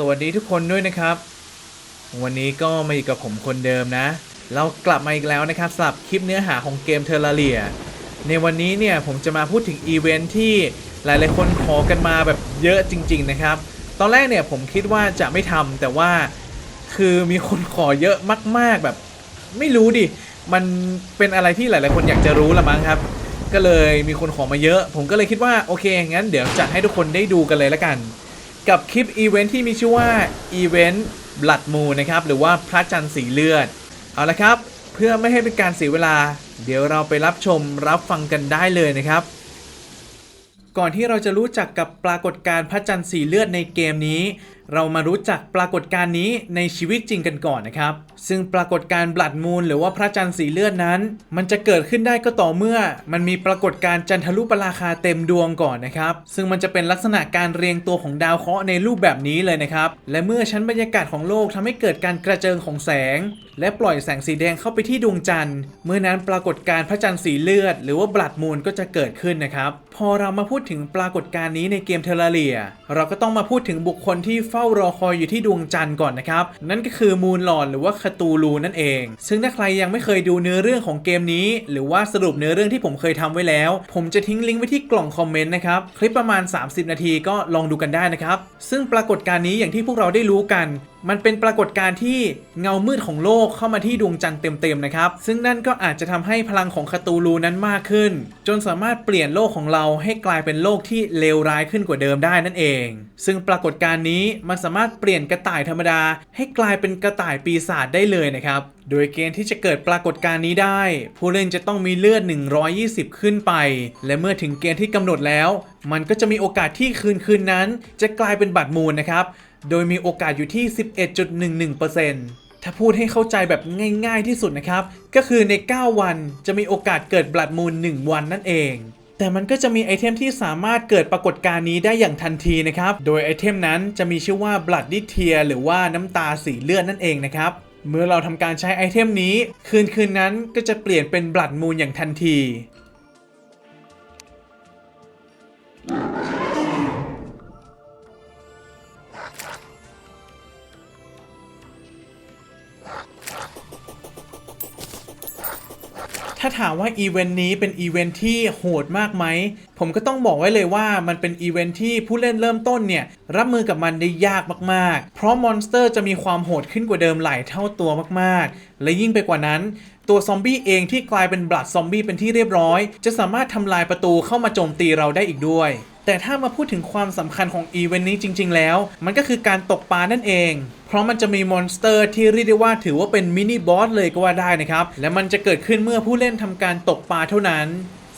สวัสดีทุกคนด้วยนะครับ วันนี้ก็มาอยู่กับผมคนเดิมนะ เรากลับมาอีกแล้วนะครับสำหรับคลิปเนื้อหาของเกมเทอร์เรียในวันนี้เนี่ยผมจะมาพูดถึงอีเวนท์ที่หลายๆคนขอกันมาแบบเยอะจริง ๆ นะครับ ตอนแรกเนี่ยผมคิดว่าจะไม่ทำแต่ว่าคือมีคนขอเยอะมาก ๆแบบ ไม่รู้ดิ มันเป็นอะไรที่หลาย ๆ คนอยากจะรู้ละมั้งครับ ก็เลยมีคนขอมาเยอะ ผมก็เลยคิดว่าโอเคงั้นเดี๋ยวจัดให้ทุกคนได้ดูกันเลยละกัน กับคลิปอีเวนท์ที่มีชื่อว่าอีเวนท์ Blood Moon นะครับ หรือว่าพระจันทร์สีเลือด เอาละครับ เพื่อไม่ให้เป็นการเสียเวลา เดี๋ยวเราไปรับชมรับฟังกันได้เลยนะครับ ก่อนที่เราจะรู้จักกับปรากฏการณ์พระจันทร์สีเลือดในเกมนี้ เรามารู้จักปรากฏการณ์นี้ในชีวิตจริงกันก่อนนะครับ ซึ่งปรากฏการณ์บลัดมูนหรือว่าพระจันทร์สีเลือดนั้น มันจะเกิดขึ้นได้ก็ต่อเมื่อ มันมีปรากฏการณ์จันทรุปราคาเต็มดวงก่อนนะครับ ซึ่งมันจะเป็นลักษณะการเรียงตัวของดาวเคราะห์ในรูปแบบนี้เลยนะครับ และเมื่อชั้นบรรยากาศของโลกทำให้เกิดการกระเจิงของแสง และปล่อยแสงสีแดงเข้าไปที่ดวงจันทร์ เมื่อนั้นปรากฏการณ์พระจันทร์สีเลือด หรือว่าบลัดมูนก็จะเกิดขึ้นนะครับ พอเรามาพูดถึงปรากฏการณ์นี้ในเกมเทเลเรีย เราก็ต้องมาพูดถึงบุคคลที่เฝ้า้ารอคอยอยู่ที่ดวงจันทร์ก่อนนะครับ นั่นก็คือมูนหลอนหรือว่าคาตูลูนั่นเอง ซึ่งถ้าใครยังไม่เคยดูเนื้อเรื่องของเกมนี้ หรือว่าสรุปเนื้อเรื่องที่ผมเคยทำไว้แล้ว ผมจะทิ้งลิงก์ไว้ที่กล่องคอมเมนต์นะครับ คลิปประมาณ 30 นาทีก็ลองดูกันได้นะครับ ซึ่งปรากฏการณ์นี้อย่างที่พวกเราได้รู้กันมันเป็นปรากฏการณ์ที่เงามืดของโลกเข้ามาที่ดวงจันทร์เต็มๆนะครับ ซึ่งนั่นก็อาจจะทำให้พลังของคาตูลูนั้นมากขึ้น จนสามารถเปลี่ยนโลกของเราให้กลายเป็นโลกที่เลวร้ายขึ้นกว่าเดิมได้นั่นเอง ซึ่งปรากฏการณ์นี้มันสามารถเปลี่ยนกระต่ายธรรมดา ให้กลายเป็นกระต่ายปีศาจได้เลยนะครับโดยเกณฑ์ที่จะเกิดปรากฏการณ์นี้ได้ ผู้เล่นจะต้องมีเลือด 120 ขึ้นไป และเมื่อถึงเกณฑ์ที่กำหนดแล้ว มันก็จะมีโอกาสที่คืนคืนนั้น จะกลายเป็นบัตรมูลนะครับ โดยมีโอกาสอยู่ที่ 11.11%ถ้าพูดให้เข้าใจแบบง่ายๆที่สุดนะครับ ก็คือใน 9 วันจะมีโอกาสเกิดบลัดมูล 1 วันนั่นเอง แต่มันก็จะมีไอเทมที่สามารถเกิดปรากฏการณ์นี้ได้อย่างทันทีนะครับ โดยไอเทมนั้นจะมีชื่อว่า Blood d i t e a r หรือว่าน้ำตาสีเลือดนั่นเองนะครับเมื่อเราทำการใช้ไอเทมนี้ คืนคืนนั้นก็จะเปลี่ยนเป็นบลัดมูลอย่างทันที ถ้าถามว่าอีเวนต์นี้เป็นอีเวนต์ที่โหดมากไหม ผมก็ต้องบอกไว้เลยว่ามันเป็นอีเวนต์ที่ผู้เล่นเริ่มต้นเนี่ย รับมือกับมันได้ยากมากๆ เพราะมอนสเตอร์จะมีความโหดขึ้นกว่าเดิมหลายเท่าตัวมากๆ และยิ่งไปกว่านั้น ตัวซอมบี้เองที่กลายเป็นบลัดซอมบี้เป็นที่เรียบร้อย จะสามารถทำลายประตูเข้ามาโจมตีเราได้อีกด้วย แต่ถ้ามาพูดถึงความสำคัญของอีเวนต์นี้จริง ๆ แล้ว มันก็คือการตกปลานั่นเอง เพราะมันจะมีมอนสเตอร์ที่เรียกได้ว่าถือว่าเป็นมินิบอสเลยก็ว่าได้นะครับ และมันจะเกิดขึ้นเมื่อผู้เล่นทำการตกปลาเท่านั้น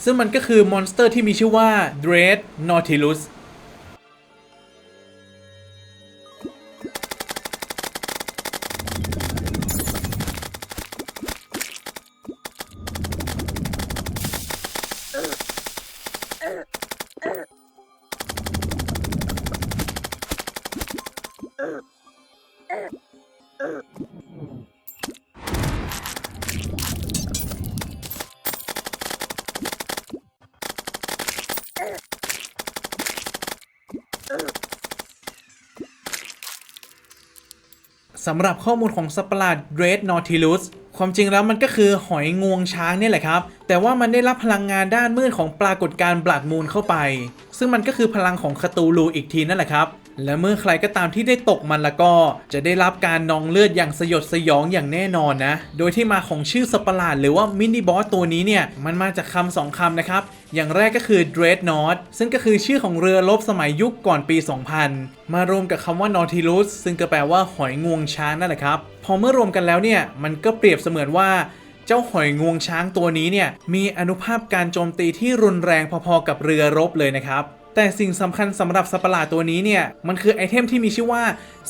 ซึ่งมันก็คือมอนสเตอร์ที่มีชื่อว่า Dread Nautilus สำหรับข้อมูลของสัตว์ประหลาด Red Nautilus ความจริงแล้วมันก็คือหอยงวงช้างนี่แหละครับ แต่ว่ามันได้รับพลังงานด้านมืดของปรากฏการณ์บลัดมูลเข้าไป ซึ่งมันก็คือพลังของคาตูลูอีกทีนั่นแหละครับ และเมื่อใครก็ตามที่ได้ตกมันแล้วก็จะได้รับการนองเลือดอย่างสยดสยองอย่างแน่นอนนะ โดยที่มาของชื่อสัตว์ลาดหรือว่ามินิบอสตัวนี้เนี่ย มันมาจากคำสองคำนะครับ อย่างแรกก็คือ Dreadnought ซึ่งก็คือชื่อของเรือรบสมัยยุคก่อนปี 2000 มารวมกับคำว่า Nautilus ซึ่งก็แปลว่าหอยงวงช้างนั่นแหละครับ พอเมื่อรวมกันแล้วเนี่ย มันก็เปรียบเสมือนว่าเจ้าหอยงวงช้างตัวนี้เนี่ยมีอนุภาพการโจมตีที่รุนแรงพอๆกับเรือรบเลยนะครับ แต่สิ่งสำคัญสำหรับสัตว์ประหลาดตัวนี้เนี่ย มันคือไอเทมที่มีชื่อว่า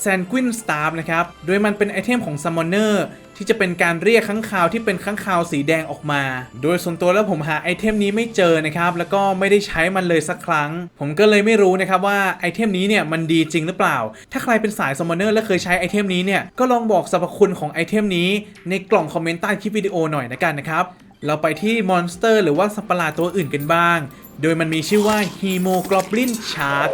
Sanguine Staff นะครับ โดยมันเป็นไอเทมของ Summoner ที่จะเป็นการเรียกค้างคาวที่เป็นค้างคาวสีแดงออกมา โดยส่วนตัวแล้วผมหาไอเทมนี้ไม่เจอนะครับ แล้วก็ไม่ได้ใช้มันเลยสักครั้ง ผมก็เลยไม่รู้นะครับว่าไอเทมนี้เนี่ยมันดีจริงหรือเปล่า ถ้าใครเป็นสาย Summoner และเคยใช้ไอเทมนี้เนี่ยก็ลองบอกสรรพคุณของไอเทมนี้ในกล่องคอมเมนต์ใต้คลิปวิดีโอหน่อยนะกันนะครับเราไปที่มอนสเตอร์หรือว่าสัตว์ประหลาดตัวอื่นกันบ้าง โดยมันมีชื่อว่าฮีโมกลอบลินชาร์ก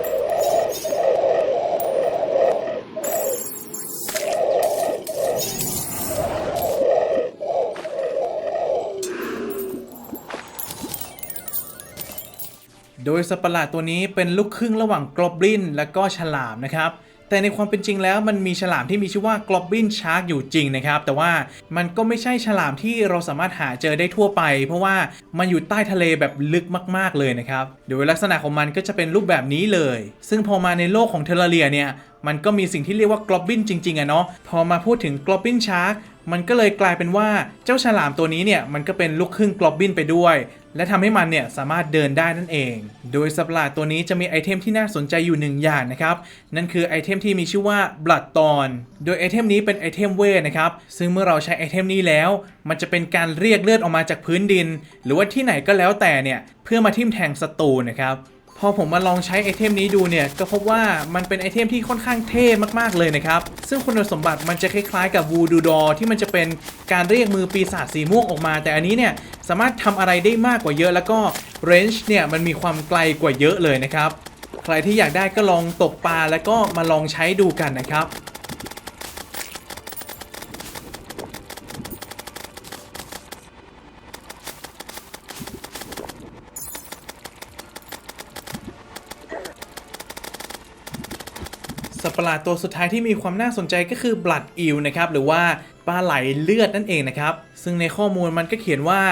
โดยสัตว์ประหลาดตัวนี้เป็นลูกครึ่งระหว่างกลอบลินและก็ฉลามนะครับ แต่ในความเป็นจริงแล้วมันมีฉลามที่มีชื่อว่ากลอบบินชาร์กอยู่จริงนะครับ แต่ว่ามันก็ไม่ใช่ฉลามที่เราสามารถหาเจอได้ทั่วไป เพราะว่ามันอยู่ใต้ทะเลแบบลึกมาก ๆเลยนะครับโดยลักษณะของมันก็จะเป็นรูปแบบนี้เลย ซึ่งพอมาในโลกของเทอร์เรียเนี่ยมันก็มีสิ่งที่เรียกว่ากลอบบินจริงๆอะเนาะพอมาพูดถึงกลอบบินชาร์ก มันก็เลยกลายเป็นว่าเจ้าฉลามตัวนี้เนี่ยมันก็เป็นลูกครึ่งกรอบบินไปด้วย และทำให้มันเนี่ยสามารถเดินได้นั่นเอง โดยสัตว์ประหลาดตัวนี้จะมีไอเทมที่น่าสนใจอยู่หนึ่งอย่างนะครับนั่นคือไอเทมที่มีชื่อว่าบลัดตอนโดยไอเทมนี้เป็นไอเทมเวทนะครับซึ่งเมื่อเราใช้ไอเทมนี้แล้ว มันจะเป็นการเรียกเลือดออกมาจากพื้นดิน หรือว่าที่ไหนก็แล้วแต่เนี่ยเพื่อมาทิ่มแทงศัตรูนะครับ พอผมมาลองใช้ไอเทมนี้ดูเนี่ยก็พบว่ามันเป็นไอเทมที่ค่อนข้างเท่มากๆเลยนะครับ ซึ่งคุณสมบัติมันจะคล้ายๆกับวูดูดอที่มันจะเป็นการเรียกมือปีศาจสีม่วงออกมา แต่อันนี้เนี่ยสามารถทำอะไรได้มากกว่าเยอะ แล้วก็เรนจ์เนี่ยมันมีความไกลกว่าเยอะเลยนะครับ ใครที่อยากได้ก็ลองตกปลาแล้วก็มาลองใช้ดูกันนะครับ สัตว์ประหลาดตัวสุดท้ายที่มีความน่าสนใจก็คือบลัดอิลนะครับหรือว่าปลาไหลเลือดนั่นเองนะครับ ซึ่งในข้อมูลมันก็เขียนว่า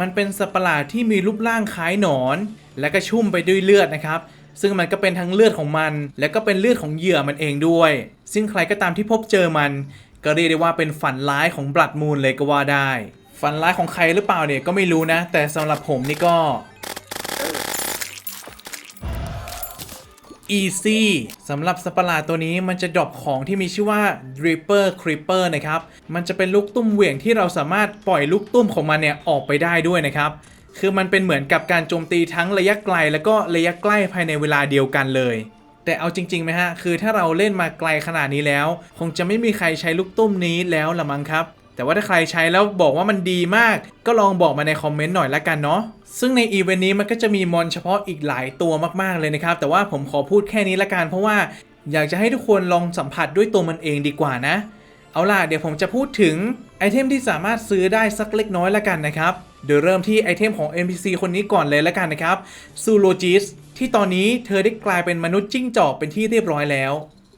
มันเป็นสัตว์ประหลาดที่มีรูปร่างคล้ายหนอน และก็ชุ่มไปด้วยเลือดนะครับซึ่งมันก็เป็นทั้งเลือดของมัน และก็เป็นเลือดของเหยื่อมันเองด้วย ซึ่งใครก็ตามที่พบเจอมัน ก็เรียกได้ว่าเป็นฝันร้ายของบลัดมูนเลยก็ว่าได้ ฝันร้ายของใครหรือเปล่าเนี่ยก็ไม่รู้นะ แต่สำหรับผมนี่ก็ Easy สำหรับสัตว์ประหลาดตัวนี้มันจะดรอปของที่มีชื่อว่า Dripper Creeper นะครับ มันจะเป็นลูกตุ้มเหวี่ยงที่เราสามารถปล่อยลูกตุ้มของมันเนี่ยออกไปได้ด้วยนะครับ คือมันเป็นเหมือนกับการโจมตีทั้งระยะไกล แล้วก็ระยะใกล้ภายในเวลาเดียวกันเลย แต่เอาจริงๆไหมฮะ คือถ้าเราเล่นมาไกลขนาดนี้แล้ว คงจะไม่มีใครใช้ลูกตุ้มนี้แล้วละมั้งครับ แต่ว่าถ้าใครใช้แล้วบอกว่ามันดีมาก ก็ลองบอกมาในคอมเมนต์หน่อยละกันเนาะซึ่งในอีเวนต์นี้มันก็จะมีมอนเฉพาะอีกหลายตัวมากๆเลยนะครับ แต่ว่าผมขอพูดแค่นี้ละกันเพราะว่าอยากจะให้ทุกคนลองสัมผัสด้วยตัวมันเองดีกว่านะ เอาล่ะเดี๋ยวผมจะพูดถึงไอเทมที่สามารถซื้อได้สักเล็กน้อยละกันนะครับโดยเริ่มที่ไอเทมของ NPC คนนี้ก่อนเลยละกันนะครับซูโลจิสที่ตอนนี้เธอได้กลายเป็นมนุษย์จิ้งจอกเป็นที่เรียบร้อยแล้ว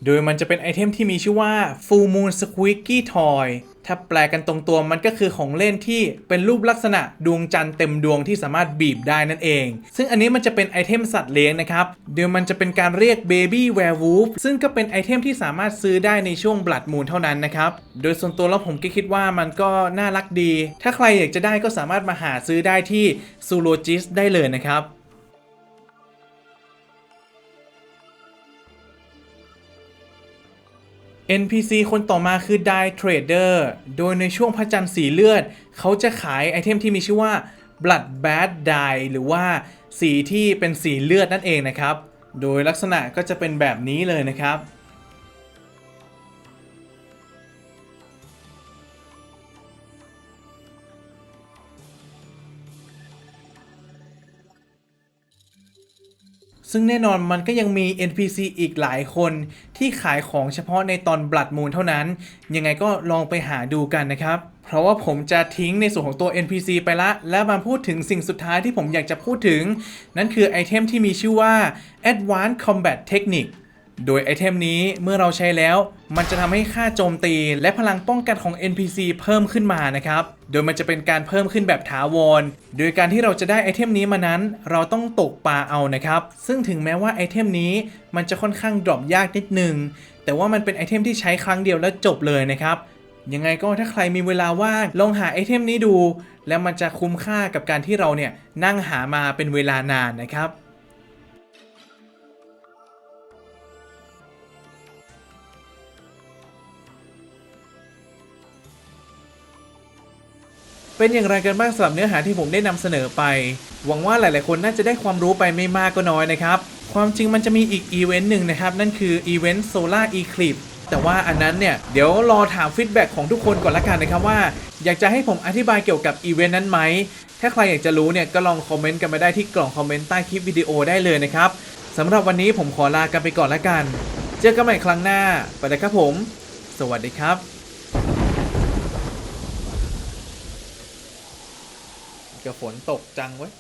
โดยมันจะเป็นไอเทมที่มีชื่อว่า Full Moon Squeaky Toy ถ้าแปลกันตรงตัวมันก็คือของเล่นที่เป็นรูปลักษณะดวงจันทร์เต็มดวงที่สามารถบีบได้นั่นเอง ซึ่งอันนี้มันจะเป็นไอเทมสัตว์เลี้ยงนะครับโดยมันจะเป็นการเรียก Baby Werewolf ซึ่งก็เป็นไอเทมที่สามารถซื้อได้ในช่วง Blood Moon เท่านั้นนะครับ โดยส่วนตัวแล้วผมก็คิดว่ามันก็น่ารักดี ถ้าใครอยากจะได้ก็สามารถมาหาซื้อได้ที่ z o o l o g i s ได้เลยนะครับ NPC คนต่อมาคือ Die Trader โดยในช่วงพระจันทร์สีเลือด เขาจะขายไอเทมที่มีชื่อว่า Blood Bad Die หรือว่าสีที่เป็นสีเลือดนั่นเองนะครับ โดยลักษณะก็จะเป็นแบบนี้เลยนะครับ ซึ่งแน่นอนมันก็ยังมี NPC อีกหลายคนที่ขายของเฉพาะในตอนบลัดมูลเท่านั้น ยังไงก็ลองไปหาดูกันนะครับ เพราะว่าผมจะทิ้งในส่วนของตัว NPC ไปละ และมาพูดถึงสิ่งสุดท้ายที่ผมอยากจะพูดถึง นั่นคือไอเทมที่มีชื่อว่า Advanced Combat Technique โดยไอเทมนี้เมื่อเราใช้แล้วมันจะทำให้ค่าโจมตีและพลังป้องกันของ NPC เพิ่มขึ้นมานะครับ โดยมันจะเป็นการเพิ่มขึ้นแบบถาวร โดยการที่เราจะได้ไอเทมนี้มานั้น เราต้องตกปลาเอานะครับ ซึ่งถึงแม้ว่าไอเทมนี้มันจะค่อนข้างดรอปยากนิดนึง แต่ว่ามันเป็นไอเทมที่ใช้ครั้งเดียวแล้วจบเลยนะครับยังไงก็ถ้าใครมีเวลาว่างลองหาไอเทมนี้ดู แล้วมันจะคุ้มค่ากับการที่เราเนี่ยนั่งหามาเป็นเวลานานนะครับ เป็นอย่างไรกันบ้างสำหรับเนื้อหาที่ผมได้นำเสนอไป หวังว่าหลาย ๆ คนน่าจะได้ความรู้ไปไม่มากก็น้อยนะครับ ความจริงมันจะมีอีกอีเวนต์หนึ่งนะครับ นั่นคืออีเวนต์ Solar Eclipse แต่ว่าอันนั้นเนี่ย เดี๋ยวรอถามฟีดแบ็กของทุกคนก่อนละกันนะครับว่า อยากจะให้ผมอธิบายเกี่ยวกับอีเวนต์นั้นไหม ถ้าใครอยากจะรู้เนี่ย ก็ลองคอมเมนต์กันมาได้ที่กล่องคอมเมนต์ใต้คลิปวิดีโอได้เลยนะครับสำหรับวันนี้ผมขอลากันไปก่อนละกัน เจอกันใหม่ครั้งหน้า ไปเลยครับผม สวัสดีครับ ฝนตกจังเว้ย